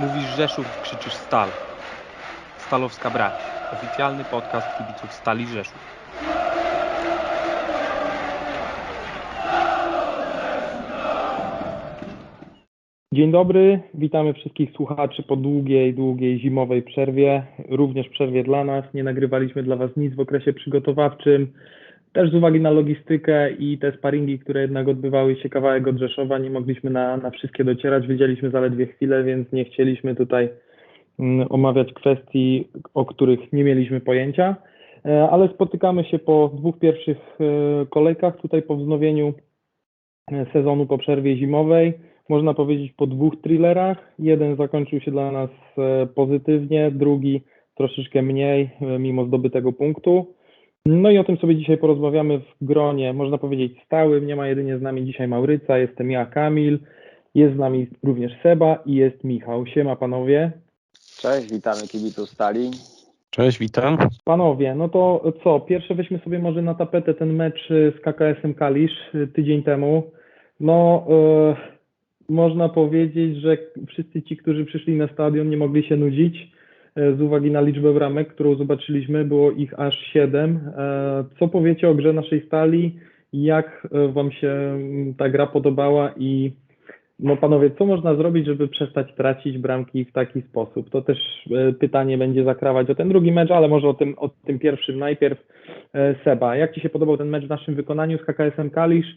Mówisz Rzeszów, krzyczysz Stal. Stalowska Brać. Oficjalny podcast kibiców Stali Rzeszów. Dzień dobry, witamy wszystkich słuchaczy po długiej, długiej zimowej przerwie, również przerwie dla nas. Nie nagrywaliśmy dla Was nic w okresie przygotowawczym. Też z uwagi na logistykę i te sparingi, które jednak odbywały się kawałek od Rzeszowa, nie mogliśmy na, na wszystkie docierać. Wiedzieliśmy zaledwie chwilę, więc nie chcieliśmy tutaj mm, omawiać kwestii, o których nie mieliśmy pojęcia. E, ale spotykamy się po dwóch pierwszych e, kolejkach, tutaj po wznowieniu e, sezonu po przerwie zimowej można powiedzieć, po dwóch thrillerach. Jeden zakończył się dla nas pozytywnie, drugi troszeczkę mniej, mimo zdobytego punktu. No i o tym sobie dzisiaj porozmawiamy w gronie, można powiedzieć stałym. Nie ma jedynie z nami dzisiaj Mauryca, jestem ja, Kamil, jest z nami również Seba i jest Michał. Siema panowie. Cześć, witamy kibiców Stali. Cześć, witam. Panowie, no to co, pierwsze weźmy sobie może na tapetę ten mecz z KKS-em Kalisz e, tydzień temu. No, można powiedzieć, że wszyscy ci, którzy przyszli na stadion, nie mogli się nudzić z uwagi na liczbę bramek, którą zobaczyliśmy. Było ich aż siedem. E, co powiecie o grze naszej stali? Jak e, Wam się ta gra podobała i no panowie, co można zrobić, żeby przestać tracić bramki w taki sposób? To też pytanie będzie zakrawać o ten drugi mecz, ale może o tym, o tym pierwszym najpierw. Seba, jak Ci się podobał ten mecz w naszym wykonaniu z KKS-em Kalisz?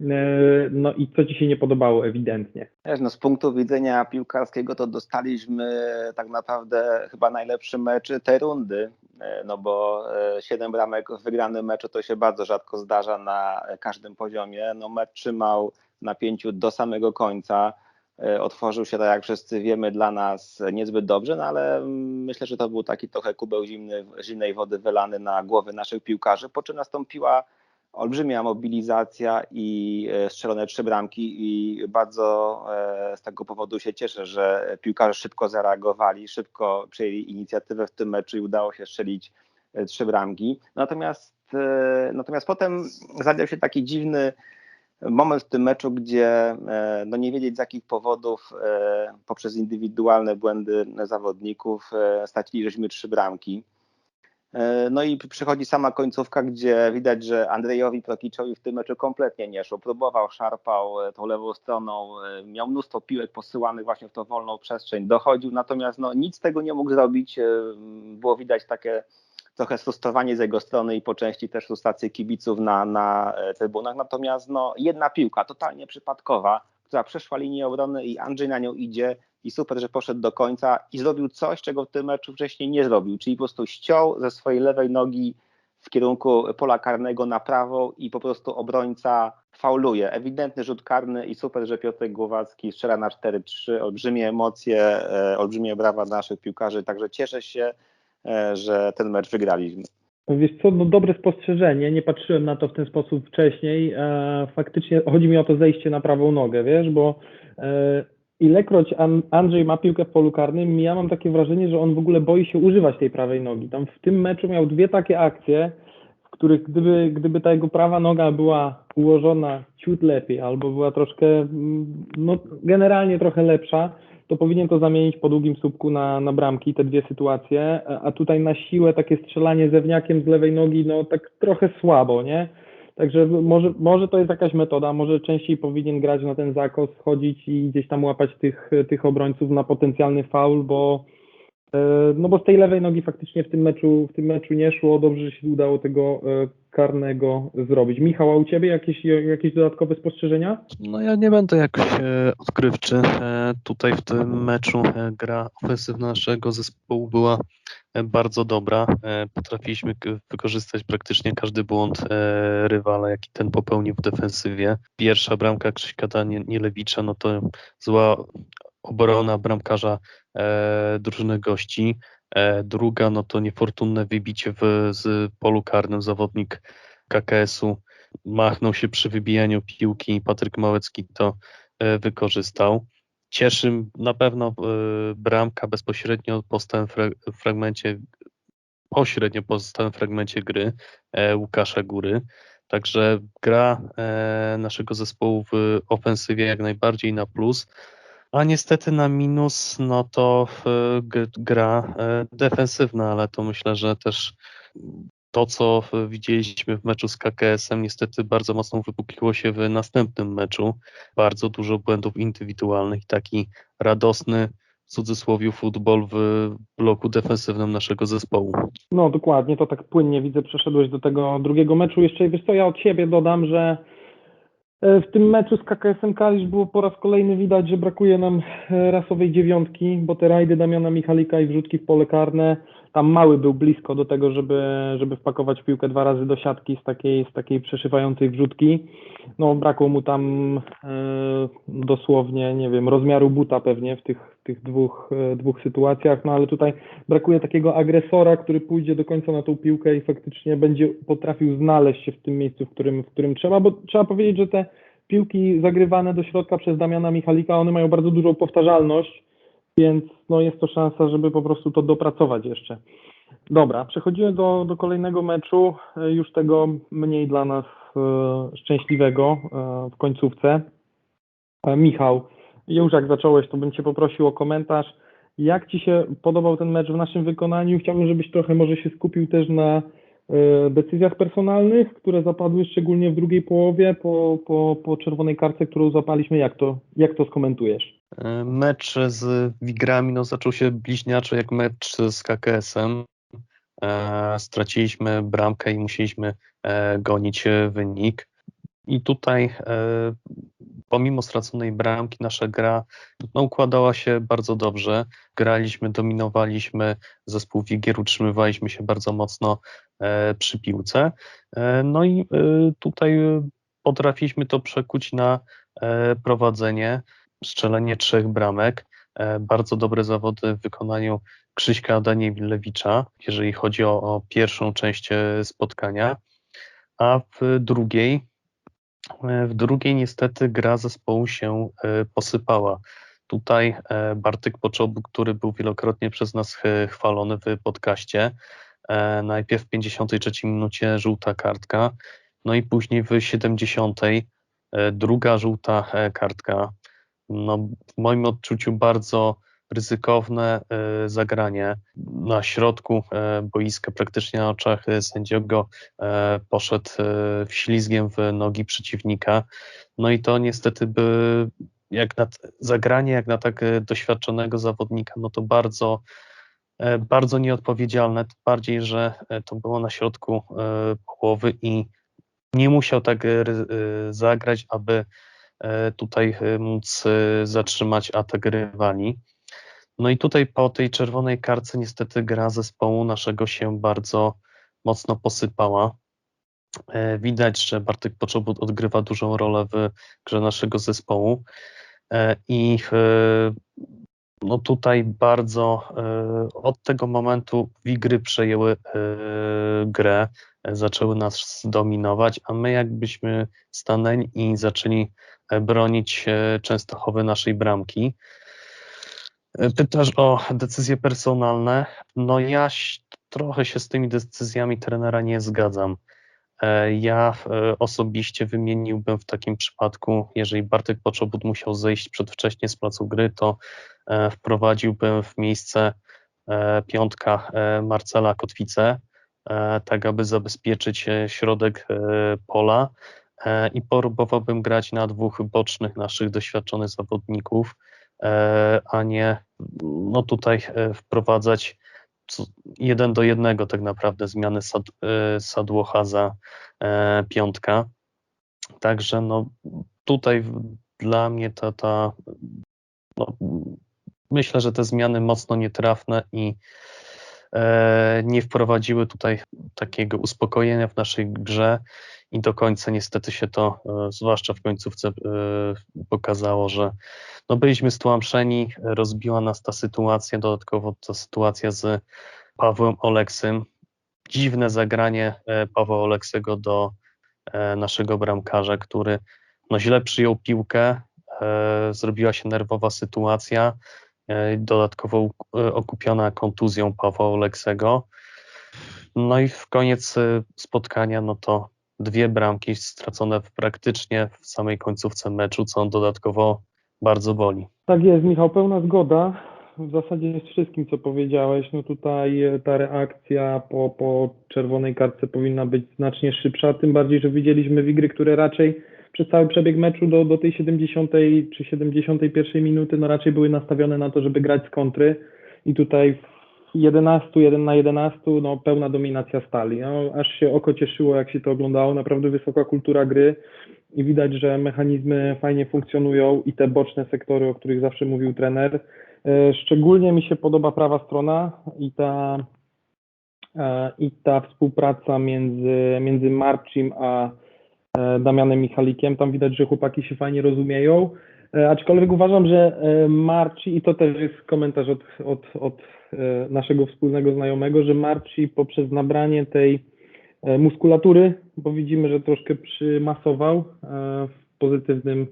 E, no i co Ci się nie podobało ewidentnie? Wiesz, no z punktu widzenia piłkarskiego to dostaliśmy tak naprawdę chyba najlepszy mecz tej rundy, e, no bo 7 e, bramek w wygranym meczu to się bardzo rzadko zdarza na każdym poziomie. No mecz trzymał napięciu do samego końca. Otworzył się, tak jak wszyscy wiemy, dla nas niezbyt dobrze, no ale myślę, że to był taki trochę kubeł zimny, zimnej wody wylany na głowy naszych piłkarzy, po czym nastąpiła olbrzymia mobilizacja i e, strzelone trzy bramki i bardzo e, z tego powodu się cieszę, że piłkarze szybko zareagowali, szybko przejęli inicjatywę w tym meczu i udało się strzelić e, trzy bramki. Natomiast, natomiast potem zadział się taki dziwny moment w tym meczu, gdzie no nie wiedzieć z jakich powodów poprzez indywidualne błędy zawodników straciliśmy trzy bramki. E, no i przychodzi sama końcówka, gdzie widać, że Andrejowi Prokiczowi w tym meczu kompletnie nie szło. Próbował, szarpał e, tą lewą stroną, e, miał mnóstwo piłek posyłanych właśnie w tą wolną przestrzeń, dochodził, natomiast no, nic z tego nie mógł zrobić. Było widać takie trochę frustrowanie z jego strony i po części też frustrację kibiców na, na trybunach. Natomiast no, jedna piłka, totalnie przypadkowa, która przeszła linię obrony i Andrzej na nią idzie, i super, że poszedł do końca i zrobił coś, czego w tym meczu wcześniej nie zrobił, czyli po prostu ściął ze swojej lewej nogi w kierunku pola karnego na prawo i po prostu obrońca fauluje. Ewidentny rzut karny i super, że Piotr Głowacki strzela na 4-3. Olbrzymie emocje, e, olbrzymie brawa naszych piłkarzy, także cieszę się, e, że ten mecz wygraliśmy. Wiesz co, no dobre spostrzeżenie, nie patrzyłem na to w ten sposób wcześniej. E, faktycznie chodzi mi o to zejście na prawą nogę, wiesz, bo ilekroć Andrzej ma piłkę w polu karnym, ja mam takie wrażenie, że on w ogóle boi się używać tej prawej nogi. Tam w tym meczu miał dwie takie akcje, w których gdyby, gdyby ta jego prawa noga była ułożona ciut lepiej, albo była troszkę, mm, no generalnie trochę lepsza, to powinien to zamienić po długim słupku na, na bramki, te dwie sytuacje, a tutaj na siłę takie strzelanie zewniakiem z lewej nogi, no tak trochę słabo, nie? Także może, może to jest jakaś metoda, może częściej powinien grać na ten zakos, chodzić i gdzieś tam łapać tych, tych obrońców na potencjalny faul, bo no bo z tej lewej nogi faktycznie w tym meczu, w tym meczu nie szło. Dobrze, że się udało tego e, karnego zrobić. Michał, a u Ciebie jakieś, jakieś dodatkowe spostrzeżenia? No ja nie będę jakoś e, odkrywczy. Tutaj w tym meczu gra ofensywna naszego zespołu była bardzo dobra. E, potrafiliśmy wykorzystać praktycznie każdy błąd e, rywala, jaki ten popełnił w defensywie. Pierwsza bramka Krzyśka Nielewicza, no to zła obrona bramkarza e, drużyny gości. Druga, no to niefortunne wybicie w, z polu karnym zawodnik KKS-u machnął się przy wybijaniu piłki i Patryk Małecki to wykorzystał. Cieszy na pewno e, bramka bezpośrednio po stałym fragmencie, pośrednio po stałym fragmencie gry e, Łukasza Góry. Także gra e, naszego zespołu w ofensywie jak najbardziej na plus. A niestety na minus, no to gra defensywna, ale to myślę, że też to, co widzieliśmy w meczu z KKS-em, niestety bardzo mocno wypukliło się w następnym meczu. Bardzo dużo błędów indywidualnych i taki radosny w cudzysłowie futbol w bloku defensywnym naszego zespołu. No dokładnie, to tak płynnie widzę, przeszedłeś do tego drugiego meczu. Jeszcze wiesz co, ja od siebie dodam, że e, w tym meczu z KKS-em Kalisz było po raz kolejny widać, że brakuje nam e, rasowej dziewiątki, bo te rajdy Damiana Michalika i wrzutki w pole karne tam mały był blisko do tego, żeby, żeby wpakować piłkę dwa razy do siatki z takiej, z takiej przeszywającej wrzutki. No brakło mu tam e, dosłownie, nie wiem, rozmiaru buta pewnie w tych, tych dwóch, e, dwóch sytuacjach, no ale tutaj brakuje takiego agresora, który pójdzie do końca na tą piłkę i faktycznie będzie potrafił znaleźć się w tym miejscu, w którym, w którym trzeba, bo trzeba powiedzieć, że te piłki zagrywane do środka przez Damiana Michalika, one mają bardzo dużą powtarzalność, więc no jest to szansa, żeby po prostu to dopracować jeszcze. Dobra, przechodzimy do, do kolejnego meczu, e, już tego mniej dla nas e, szczęśliwego w końcówce. Michał, już jak zacząłeś, to bym Cię poprosił o komentarz. Jak Ci się podobał ten mecz w naszym wykonaniu? Chciałbym, żebyś trochę może się skupił też na E, decyzjach personalnych, które zapadły szczególnie w drugiej połowie po, po, po czerwonej kartce, którą zapaliśmy. Jak to, jak to skomentujesz? E, mecz z Wigrami no, zaczął się bliźniaczo jak mecz z KKS-em. E, straciliśmy bramkę i musieliśmy e, gonić wynik. I tutaj e, pomimo straconej bramki nasza gra no, układała się bardzo dobrze. Graliśmy, dominowaliśmy zespół Wigier, utrzymywaliśmy się bardzo mocno e, przy piłce. E, no i tutaj potrafiliśmy to przekuć na prowadzenie, strzelenie trzech bramek. Bardzo dobre zawody w wykonaniu Krzyśka Danielewicza, jeżeli chodzi o, o pierwszą część spotkania. A w drugiej w drugiej niestety gra zespołu się e, posypała. Tutaj e, Bartek Poczobu, który był wielokrotnie przez nas chwalony w podcaście, najpierw w 53 minucie żółta kartka, no i później w 70 druga żółta kartka. No, w moim odczuciu bardzo ryzykowne e, zagranie na środku e, boiska, praktycznie na oczach sędziego e, poszedł ślizgiem w nogi przeciwnika. No i to niestety by jak na zagranie, jak na tak doświadczonego zawodnika, no to bardzo, bardzo nieodpowiedzialne, bardziej, że to było na środku połowy i nie musiał tak zagrać, aby tutaj móc zatrzymać atak rywali. No i tutaj po tej czerwonej karce niestety gra zespołu naszego się bardzo mocno posypała. E, widać, że Bartek Poczobut odgrywa dużą rolę w grze naszego zespołu e, i e, no tutaj bardzo od tego momentu Wigry przejęły grę, zaczęły nas dominować, a my jakbyśmy stanęli i zaczęli bronić Częstochowy naszej bramki. Pytasz o decyzje personalne. No ja trochę się z tymi decyzjami trenera nie zgadzam. E, ja e, osobiście wymieniłbym w takim przypadku, jeżeli Bartek Poczobut musiał zejść przedwcześnie z placu gry, to e, wprowadziłbym w miejsce piątka Marcela Kotwice, tak aby zabezpieczyć środek pola i próbowałbym grać na dwóch bocznych naszych doświadczonych zawodników, a nie no tutaj e, wprowadzać jeden do jednego tak naprawdę zmiany sad, e, Sadłocha za piątka. Także no tutaj dla mnie ta, ta no, myślę, że te zmiany mocno nietrafne i nie wprowadziły tutaj takiego uspokojenia w naszej grze i do końca niestety się to, zwłaszcza w końcówce, pokazało, że no byliśmy stłamszeni, rozbiła nas ta sytuacja, dodatkowo ta sytuacja z Pawłem Oleksym. Dziwne zagranie e, Pawła Oleksego do e, naszego bramkarza, który no źle przyjął piłkę, e, zrobiła się nerwowa sytuacja, dodatkowo okupiona kontuzją Pawła Oleksego. No i w koniec spotkania, no to dwie bramki stracone praktycznie w samej końcówce meczu, co dodatkowo bardzo boli. Tak jest, Michał, pełna zgoda. W zasadzie jest wszystkim, co powiedziałeś. No tutaj e, ta reakcja po, po czerwonej kartce powinna być znacznie szybsza, tym bardziej, że widzieliśmy wigry, które raczej przez cały przebieg meczu do, do tej 70 czy 71 minuty, no raczej były nastawione na to, żeby grać z kontry i tutaj w 11, 1 na 11, no pełna dominacja stali. No, aż się oko cieszyło, jak się to oglądało, naprawdę wysoka kultura gry i widać, że mechanizmy fajnie funkcjonują i te boczne sektory, o których zawsze mówił trener. E, szczególnie mi się podoba prawa strona i ta, e, i ta współpraca między, między Marcim a Damianem Michalikiem. Tam widać, że chłopaki się fajnie rozumieją. Aczkolwiek uważam, że Marci, i to też jest komentarz od, od, od naszego wspólnego znajomego, że Marci poprzez nabranie tej muskulatury, bo widzimy, że troszkę przymasował w pozytywnym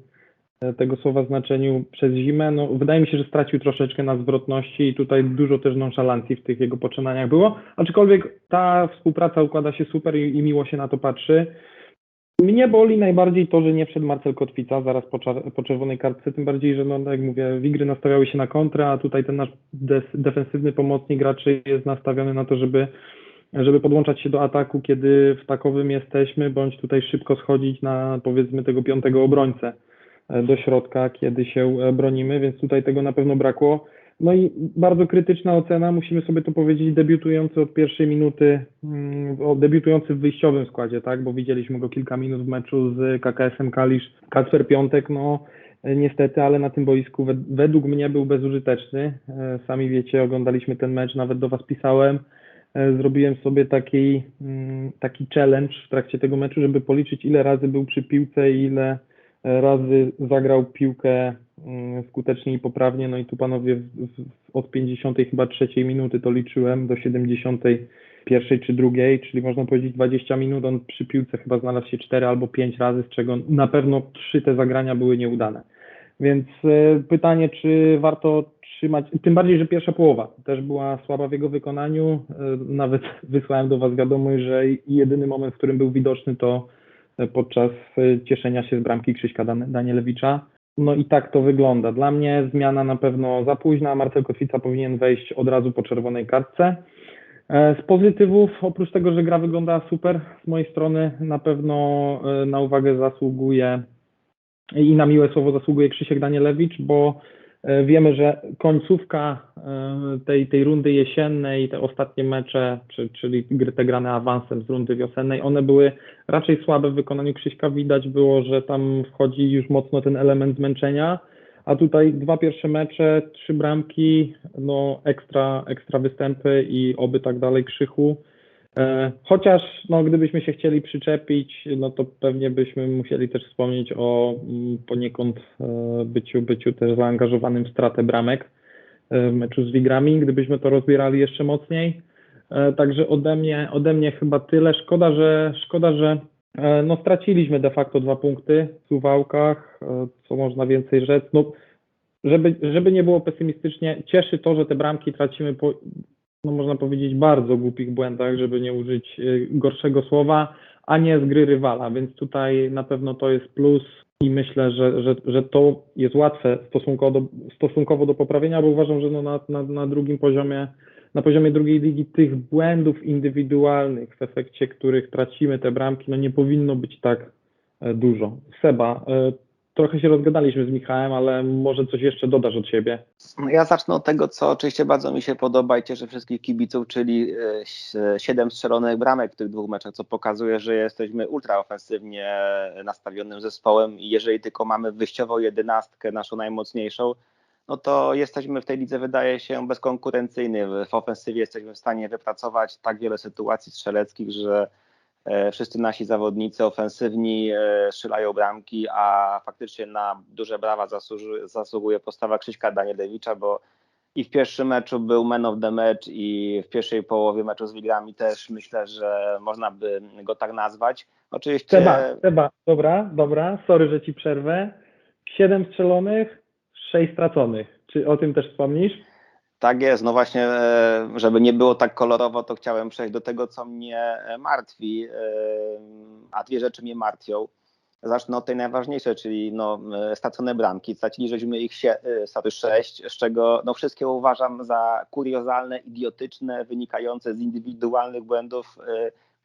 E, tego słowa znaczeniu przez zimę. No, wydaje mi się, że stracił troszeczkę na zwrotności i tutaj dużo też nonszalancji w tych jego poczynaniach było, aczkolwiek ta współpraca układa się super i, i miło się na to patrzy. Mnie boli najbardziej to, że nie wszedł Marcel Kotwica zaraz po, po czerwonej kartce, tym bardziej, że no, jak mówię, Wigry nastawiały się na kontrę, a tutaj ten nasz defensywny pomocnik raczej jest nastawiony na to, żeby, żeby podłączać się do ataku, kiedy w takowym jesteśmy, bądź tutaj szybko schodzić na powiedzmy tego piątego obrońcę do środka, kiedy się e, bronimy, więc tutaj tego na pewno brakło. No i bardzo krytyczna ocena, musimy sobie to powiedzieć, debiutujący od pierwszej minuty, mm, debiutujący w wyjściowym składzie, tak, bo widzieliśmy go kilka minut w meczu z KKS-em Kalisz, Kacper Piątek, no e, niestety, ale na tym boisku według mnie był bezużyteczny. E, sami wiecie, oglądaliśmy ten mecz, nawet do Was pisałem. Zrobiłem sobie taki, mm, taki challenge w trakcie tego meczu, żeby policzyć ile razy był przy piłce i ile razy zagrał piłkę mm, skutecznie i poprawnie, no i tu panowie od 50 chyba trzeciej minuty to liczyłem do 70 pierwszej czy drugiej, czyli można powiedzieć 20 minut, on przy piłce chyba znalazł się 4 albo 5 razy, z czego na pewno 3 te zagrania były nieudane. Więc e, pytanie, czy warto trzymać, tym bardziej, że pierwsza połowa też była słaba w jego wykonaniu. E, nawet wysłałem do Was wiadomość, że jedyny moment, w którym był widoczny, to podczas e, cieszenia się z bramki Krzyśka Danielewicza. No i tak to wygląda. Dla mnie zmiana na pewno za późna. Marcel Kotwica powinien wejść od razu po czerwonej kartce. E, z pozytywów, oprócz tego, że gra wygląda super, z mojej strony na pewno e, na uwagę zasługuje i na miłe słowo zasługuje Krzysiek Danielewicz, bo wiemy, że końcówka e, tej, tej rundy jesiennej, te ostatnie mecze, czyli gry te grane awansem z rundy wiosennej, one były raczej słabe w wykonaniu Krzyśka. Widać było, że tam wchodzi już mocno ten element zmęczenia, a tutaj dwa pierwsze mecze, trzy bramki, no ekstra, ekstra występy i oby tak dalej Krzychu. E, chociaż no, gdybyśmy się chcieli przyczepić, no to pewnie byśmy musieli też wspomnieć o mm, poniekąd e, byciu, byciu też zaangażowanym w stratę bramek e, w meczu z Wigrami, gdybyśmy to rozbierali jeszcze mocniej. Także ode mnie, ode mnie chyba tyle. Szkoda, że szkoda, że no, straciliśmy de facto dwa punkty w Suwałkach, co można więcej rzec. No, żeby, żeby nie było pesymistycznie, cieszy to, że te bramki tracimy po no można powiedzieć, bardzo głupich błędach, żeby nie użyć y, gorszego słowa, a nie z gry rywala, więc tutaj na pewno to jest plus i myślę, że, że, że to jest łatwe stosunkowo do, stosunkowo do poprawienia, bo uważam, że no na, na, na drugim poziomie, na poziomie drugiej ligi tych błędów indywidualnych, w efekcie których tracimy te bramki, no nie powinno być tak e, dużo. Seba, e, trochę się rozgadaliśmy z Michałem, ale może coś jeszcze dodasz od siebie. No ja zacznę od tego, co oczywiście bardzo mi się podoba i cieszy wszystkich kibiców, czyli e, siedem strzelonych bramek w tych dwóch meczach, co pokazuje, że jesteśmy ultra ofensywnie nastawionym zespołem i jeżeli tylko mamy wyjściową jedenastkę, naszą najmocniejszą, no to jesteśmy w tej lidze, wydaje się, bezkonkurencyjny. W ofensywie jesteśmy w stanie wypracować tak wiele sytuacji strzeleckich, że wszyscy nasi zawodnicy ofensywni e, strzelają bramki, a faktycznie na duże brawa zasługuje postawa Krzyśka Danielewicza, bo i w pierwszym meczu był man of the match i w pierwszej połowie meczu z Wigrami też myślę, że można by go tak nazwać. Oczywiście... Seba, Seba, dobra, dobra, sorry, że Ci przerwę. Siedem strzelonych, sześć straconych. Czy o tym też wspomnisz? Tak jest, no właśnie, e, żeby nie było tak kolorowo, to chciałem przejść do tego, co mnie e, martwi, e, a dwie rzeczy mnie martwią. Zacznę od tej najważniejszej, czyli no, stracone bramki. Straciliśmy ich sorry, sześć, z czego no, wszystkie uważam za kuriozalne, idiotyczne, wynikające z indywidualnych błędów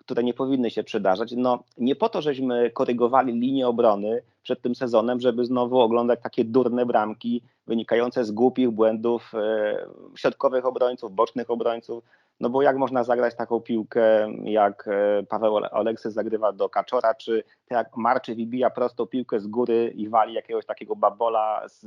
które nie powinny się przydarzać. No, nie po to, żeśmy korygowali linię obrony przed tym sezonem, żeby znowu oglądać takie durne bramki wynikające z głupich błędów e, środkowych obrońców, bocznych obrońców. No bo jak można zagrać taką piłkę, jak e, Paweł Oleksy zagrywa do Kaczora, czy jak Marczy wybija prostą piłkę z góry i wali jakiegoś takiego babola z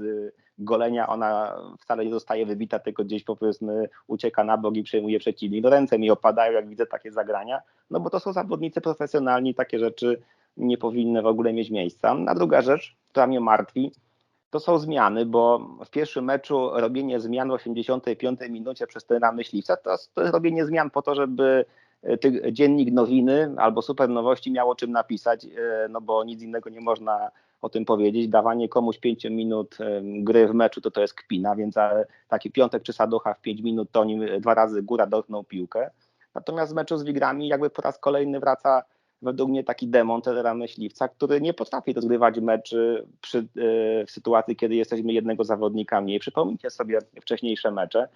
golenia, ona wcale nie zostaje wybita, tylko gdzieś powiedzmy ucieka na bok i przejmuje przeciwnik. No ręce mi opadają, jak widzę takie zagrania, no bo to są zawodnicy profesjonalni, takie rzeczy nie powinny w ogóle mieć miejsca. A druga rzecz, która mnie martwi, to są zmiany, bo w pierwszym meczu robienie zmian w 85 minucie przez trenera myśliwca to, to jest robienie zmian po to, żeby e, dziennik nowiny albo super nowości miało czym napisać, e, no bo nic innego nie można o tym powiedzieć. Dawanie komuś 5 minut e, gry w meczu to to jest kpina, więc taki piątek czy saducha w 5 minut to nim dwa razy góra dotknął piłkę. Natomiast w meczu z Wigrami jakby po raz kolejny wraca według mnie taki demon trenera myśliwca, który nie potrafi rozgrywać meczy przy, e, w sytuacji, kiedy jesteśmy jednego zawodnika mniej. Przypomnijcie sobie wcześniejsze mecze.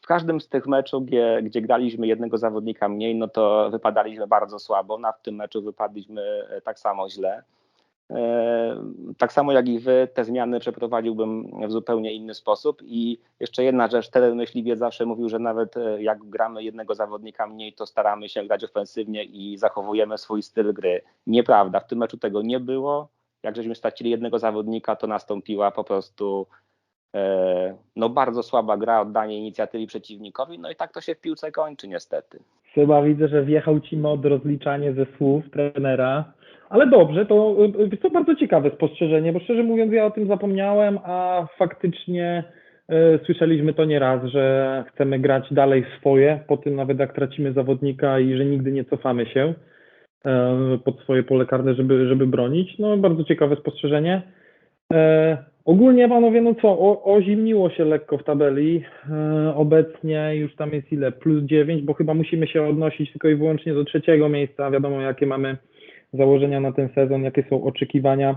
W każdym z tych meczów, gdzie, gdzie graliśmy jednego zawodnika mniej, no to wypadaliśmy bardzo słabo. Na w tym meczu wypadliśmy e, tak samo źle. E, tak samo jak i wy, te zmiany przeprowadziłbym w zupełnie inny sposób. I jeszcze jedna rzecz, Teren Myśliwiec zawsze mówił, że nawet e, jak gramy jednego zawodnika mniej, to staramy się grać ofensywnie i zachowujemy swój styl gry. Nieprawda, w tym meczu tego nie było. Jak żeśmy stracili jednego zawodnika, to nastąpiła po prostu e, no bardzo słaba gra, oddanie inicjatywy przeciwnikowi, no i tak to się w piłce kończy niestety. Chyba widzę, że wjechał ci mod rozliczanie ze słów trenera. Ale dobrze, to, y, to bardzo ciekawe spostrzeżenie, bo szczerze mówiąc ja o tym zapomniałem, a faktycznie y, słyszeliśmy to nieraz, że chcemy grać dalej swoje, po tym nawet jak tracimy zawodnika i że nigdy nie cofamy się y, pod swoje pole karne, żeby, żeby bronić. No bardzo ciekawe spostrzeżenie. Ogólnie panowie, no co, o, ozimniło się lekko w tabeli. Obecnie już tam jest ile? Plus 9, bo chyba musimy się odnosić tylko i wyłącznie do trzeciego miejsca. Wiadomo, jakie mamy założenia na ten sezon, jakie są oczekiwania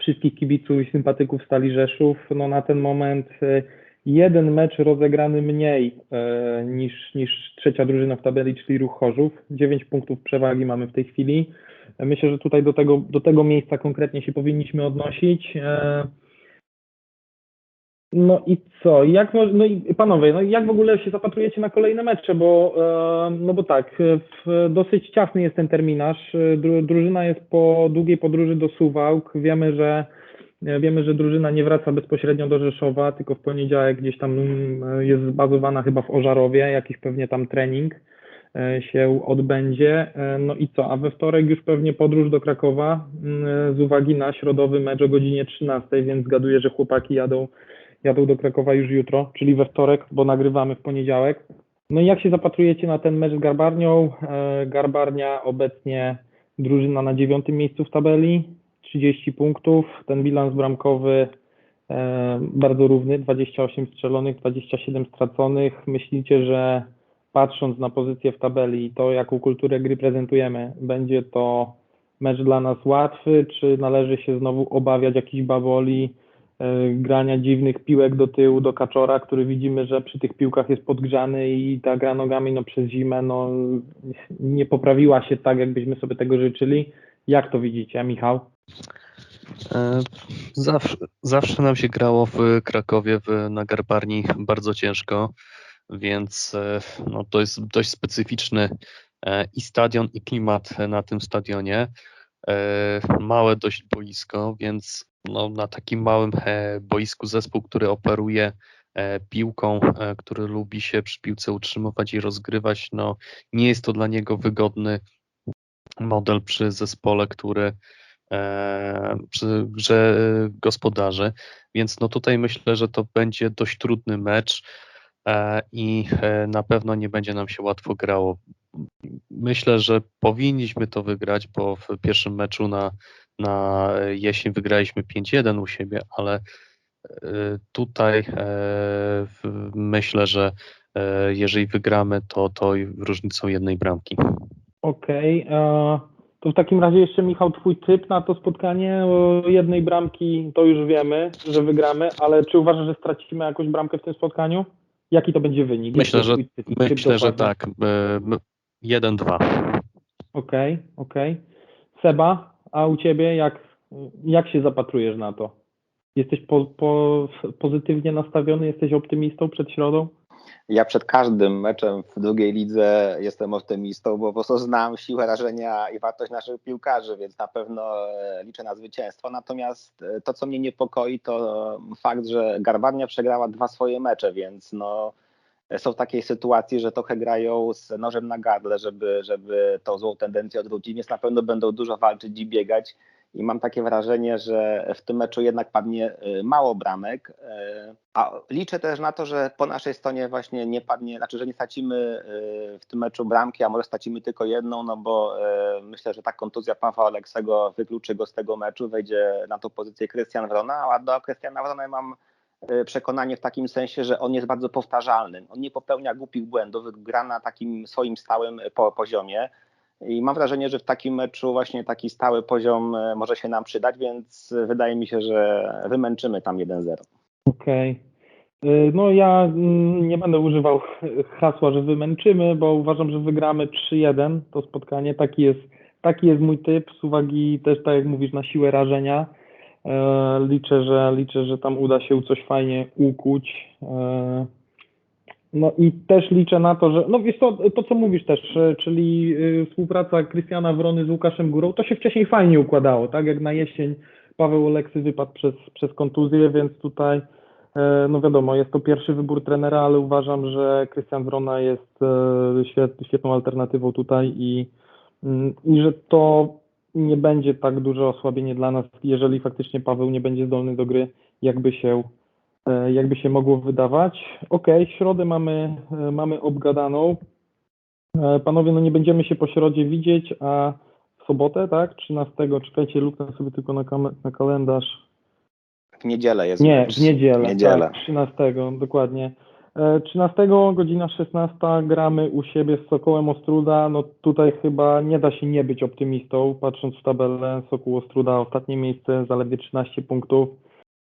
wszystkich kibiców i sympatyków Stali Rzeszów. No na ten moment e, jeden mecz rozegrany mniej e, niż, niż trzecia drużyna w tabeli, czyli Ruch Chorzów. 9 punktów przewagi mamy w tej chwili. Myślę, że tutaj do tego, do tego miejsca konkretnie się powinniśmy odnosić. No i co? Jak, no i panowie, no jak w ogóle się zapatrujecie na kolejne mecze? Bo, no bo tak, dosyć ciasny jest ten terminarz. Drużyna jest po długiej podróży do Suwałk. Wiemy, że wiemy, że drużyna nie wraca bezpośrednio do Rzeszowa, tylko w poniedziałek gdzieś tam mm, jest zbazowana chyba w Ożarowie, jakiś pewnie tam trening e, się odbędzie. E, no i co? A we wtorek już pewnie podróż do Krakowa mm, z uwagi na środowy mecz o godzinie 13, więc zgaduję, że chłopaki jadą jadą do Krakowa już jutro, czyli we wtorek, bo nagrywamy w poniedziałek. No i jak się zapatrujecie na ten mecz z Garbarnią? E, Garbarnia obecnie drużyna na dziewiątym miejscu w tabeli, 30 punktów. Ten bilans bramkowy e, bardzo równy, 28 strzelonych, 27 straconych. Myślicie, że patrząc na pozycję w tabeli i to, jaką kulturę gry prezentujemy, będzie to mecz dla nas łatwy, czy należy się znowu obawiać jakichś baboli, grania dziwnych piłek do tyłu, do kaczora, który widzimy, że przy tych piłkach jest podgrzany i ta gra nogami no, przez zimę no, nie poprawiła się tak, jakbyśmy sobie tego życzyli. Jak to widzicie, Michał? E, zawsze, zawsze nam się grało w Krakowie, w, na Garbarni bardzo ciężko, więc e, no, to jest dość specyficzny i stadion, i klimat na tym stadionie. Małe dość boisko, więc no, na takim małym e, boisku zespół, który operuje e, piłką, e, który lubi się przy piłce utrzymywać i rozgrywać, no nie jest to dla niego wygodny model przy zespole, który przy grze gospodarzy, więc no tutaj myślę, że to będzie dość trudny mecz i na pewno nie będzie nam się łatwo grało. Myślę, że powinniśmy to wygrać, bo w pierwszym meczu na na jesień wygraliśmy 5-1 u siebie, ale e, tutaj e, myślę, że e, jeżeli wygramy, to, to różnicą jednej bramki. Okej. Okay. To w takim razie jeszcze Michał, twój typ na to spotkanie jednej bramki, to już wiemy, że wygramy, ale czy uważasz, że stracimy jakąś bramkę w tym spotkaniu? Jaki to będzie wynik? Myślę, że, myślę, że tak. M- 1-2. Okej, okej. Seba, a u ciebie jak, jak się zapatrujesz na to? Jesteś po, po, pozytywnie nastawiony, jesteś optymistą przed środą? Ja przed każdym meczem w drugiej lidze jestem optymistą, bo po prostu znam siłę rażenia i wartość naszych piłkarzy, więc na pewno e, liczę na zwycięstwo. Natomiast e, to, co mnie niepokoi, to fakt, że Garbarnia przegrała dwa swoje mecze, więc no, są w takiej sytuacji, że trochę grają z nożem na gardle, żeby, żeby tą złą tendencję odwrócić, więc na pewno będą dużo walczyć i biegać. I mam takie wrażenie, że w tym meczu jednak padnie y, mało bramek. y, A liczę też na to, że po naszej stronie właśnie nie padnie, znaczy, że nie stracimy y, w tym meczu bramki, a może stracimy tylko jedną, no bo myślę, że ta kontuzja Pawła Oleksego wykluczy go z tego meczu, wejdzie na tą pozycję Krystian Wrona, a do Krystiana Wrona mam przekonanie w takim sensie, że on jest bardzo powtarzalny. On nie popełnia głupich błędów, gra na takim swoim stałym po, poziomie. I mam wrażenie, że w takim meczu właśnie taki stały poziom e, może się nam przydać, więc wydaje mi się, że wymęczymy tam 1-0. Okej. Y, No ja mm, nie będę używał hasła, że wymęczymy, bo uważam, że wygramy 3-1 to spotkanie. Taki jest, taki jest mój typ z uwagi też, tak jak mówisz, na siłę rażenia. E, Liczę, że liczę, że tam uda się coś fajnie ukuć. E, No i też liczę na to, że, no wiesz to, to co mówisz też, e, czyli współpraca Krystiana Wrony z Łukaszem Górą, to się wcześniej fajnie układało, tak jak na jesień Paweł Oleksy wypadł przez, przez kontuzję, więc tutaj No wiadomo, jest to pierwszy wybór trenera, ale uważam, że Krystian Wrona jest świet, świetną alternatywą tutaj i, mm, i że to nie będzie tak duże osłabienie dla nas, jeżeli faktycznie Paweł nie będzie zdolny do gry, jakby się, e, jakby się mogło wydawać. Okej, środę mamy, e, mamy obgadaną. E, Panowie, no nie będziemy się po środzie widzieć, a w sobotę, tak? 13, czekajcie, luknę sobie tylko na, na kalendarz. W niedzielę jest Nie, w niedzielę. Niedzielę. Tak, 13, dokładnie. E, 13, godzina 16, gramy u siebie z Sokołem Ostruda. No tutaj chyba nie da się nie być optymistą, patrząc w tabelę Sokół Ostruda, ostatnie miejsce, zaledwie 13 punktów.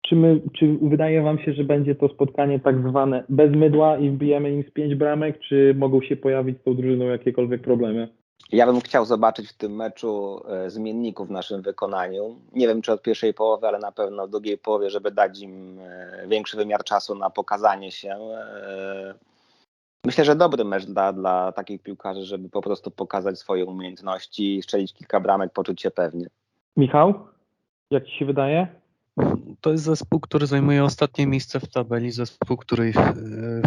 Czy, my, czy wydaje Wam się, że będzie to spotkanie tak zwane bez mydła i wbijemy im z 5 bramek, czy mogą się pojawić z tą drużyną jakiekolwiek problemy? Ja bym chciał zobaczyć w tym meczu e, zmienników w naszym wykonaniu. Nie wiem, czy od pierwszej połowy, ale na pewno w drugiej połowie, żeby dać im e, większy wymiar czasu na pokazanie się. E, Myślę, że dobry mecz dla, dla takich piłkarzy, żeby po prostu pokazać swoje umiejętności, strzelić kilka bramek, poczuć się pewnie. Michał, jak Ci się wydaje? To jest zespół, który zajmuje ostatnie miejsce w tabeli, zespół, który w,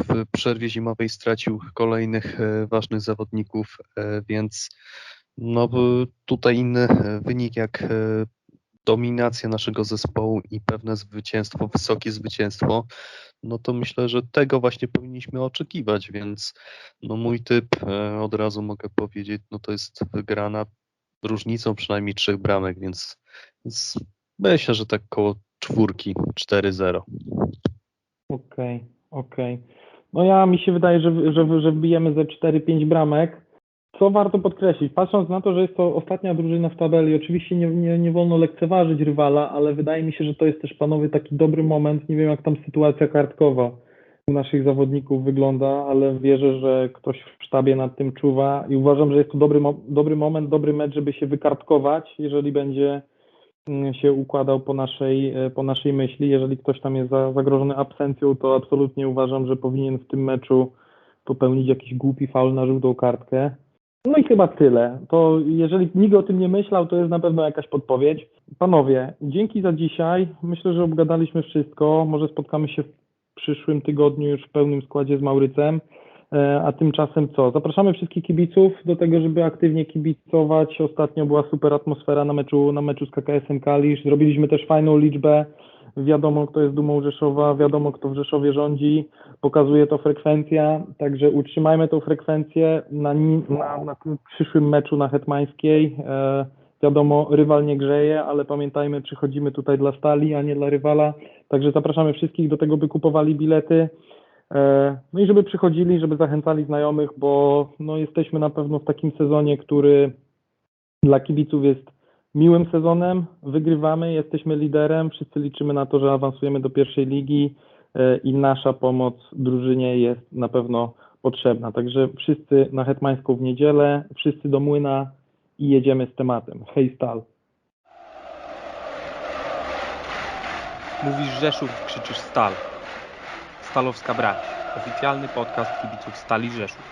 w przerwie zimowej stracił kolejnych e, ważnych zawodników, e, więc no tutaj inny e, wynik jak e, dominacja naszego zespołu i pewne zwycięstwo, wysokie zwycięstwo, no to myślę, że tego właśnie powinniśmy oczekiwać, więc no mój typ e, od razu mogę powiedzieć, no to jest wygrana różnicą przynajmniej trzech bramek, więc, więc myślę, że tak koło czwórki 4-0. Okej, okej. No ja mi się wydaje, że, że, że wbijemy ze 4-5 bramek. Co warto podkreślić, patrząc na to, że jest to ostatnia drużyna w tabeli, oczywiście nie, nie, nie wolno lekceważyć rywala, ale wydaje mi się, że to jest też panowie taki dobry moment. Nie wiem, jak tam sytuacja kartkowa u naszych zawodników wygląda, ale wierzę, że ktoś w sztabie nad tym czuwa i uważam, że jest to dobry, dobry moment, dobry mecz, żeby się wykartkować, jeżeli będzie się układał po naszej, e, po naszej myśli. Jeżeli ktoś tam jest za, zagrożony absencją, to absolutnie uważam, że powinien w tym meczu popełnić jakiś głupi faul na żółtą kartkę. No i chyba tyle. To jeżeli nikt o tym nie myślał, to jest na pewno jakaś podpowiedź. Panowie, dzięki za dzisiaj. Myślę, że obgadaliśmy wszystko. Może spotkamy się w przyszłym tygodniu już w pełnym składzie z Maurycem. E, A tymczasem co? Zapraszamy wszystkich kibiców do tego, żeby aktywnie kibicować. Ostatnio była super atmosfera na meczu, na meczu z KKS-em Kalisz. Zrobiliśmy też fajną liczbę. Wiadomo, kto jest dumą Rzeszowa, wiadomo, kto w Rzeszowie rządzi. Pokazuje to frekwencja, także utrzymajmy tą frekwencję na, na, na przyszłym meczu na Hetmańskiej. E, wiadomo, rywal nie grzeje, ale pamiętajmy, przychodzimy tutaj dla stali, a nie dla rywala. Także zapraszamy wszystkich do tego, by kupowali bilety. E, No i żeby przychodzili, żeby zachęcali znajomych, bo no, jesteśmy na pewno w takim sezonie, który dla kibiców jest miłym sezonem, wygrywamy, jesteśmy liderem, wszyscy liczymy na to, że awansujemy do pierwszej ligi e, i nasza pomoc drużynie jest na pewno potrzebna. Także wszyscy na Hetmańską w niedzielę, wszyscy do młyna i jedziemy z tematem. Hej Stal. Mówisz Rzeszów, krzyczysz Stal. Stalowska Brać. Oficjalny podcast kibiców Stali Rzeszów.